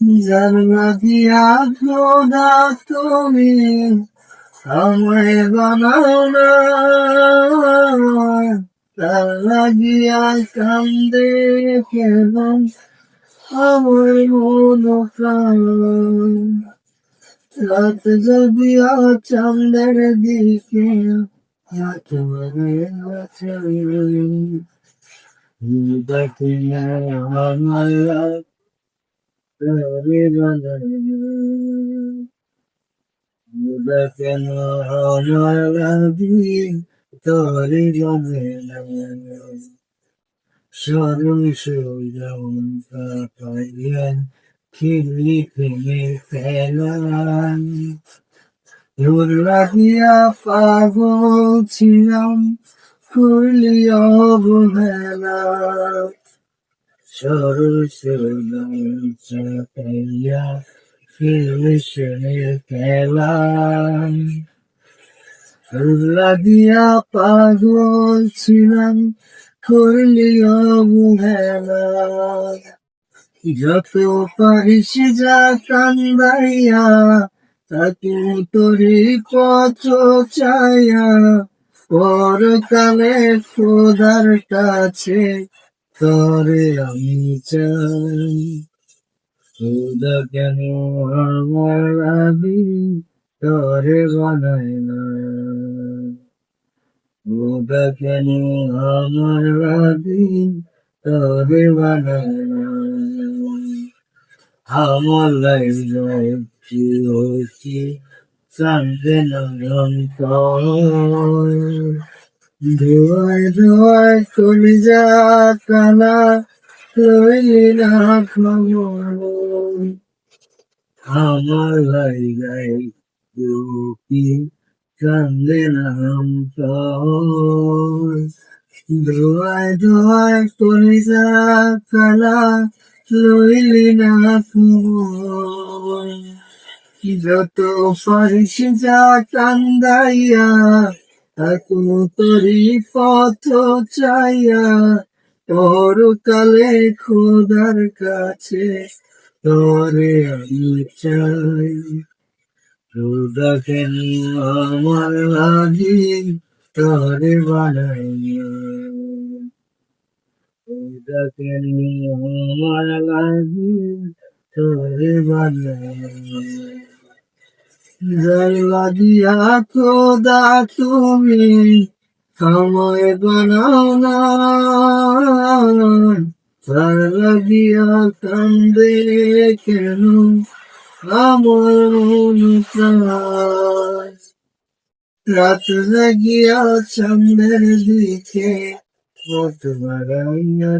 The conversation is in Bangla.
জানলা দিয়া খোদা তুমি? আমায় বানাও না। তার লাগিয়া কান্দে কেন আমার মন প্রাণ। রাত চাঁদের দিকে রাত দেখেন আমার রাবি তোরে স্মরণ সুজন পাইলেন খিলি ফেলে ফেলান দূর রাখিয়া পাগল ছিলাম করলি অবহেলা দিয়া পাগল ছিলাম করলি অবহেলা যত পারিস যা কান্দাইয়া তাকে তোরি পথ চাইয়া পরকালে খোদার কাছে তরে আমি চাই খোদা কেন আমার আমি তরে বানাই না খোদা কেন আমার আমি তরে বানাই না আমার লাইফ লাইফ কি হচ্ছে something অন্তর ধোয়ায় ধোয়ায় কলি যা কালা লইলি না আমার লাই গাই কি কান্দে না অন্তর ধোয়ায় ধোয়ায় কলি যা কালা লইলি না যত পারিস যা কান্দাইয়া এখন তোরি পথ চাইয়া, তোর কালে খোদার কাছে তোরে আমি চাই। খোদা কেন আমার লাগি, তোরে বানাই খোদা কেন আমার লাগি, তোরে বানাই লাগিয়া খোদা তুমি সময় বানাও না। তার লাগিয়া কান্দে কেন আমার মন রাত লাগিয়া চন্দ্রের দিকে মত বাড়াইয়া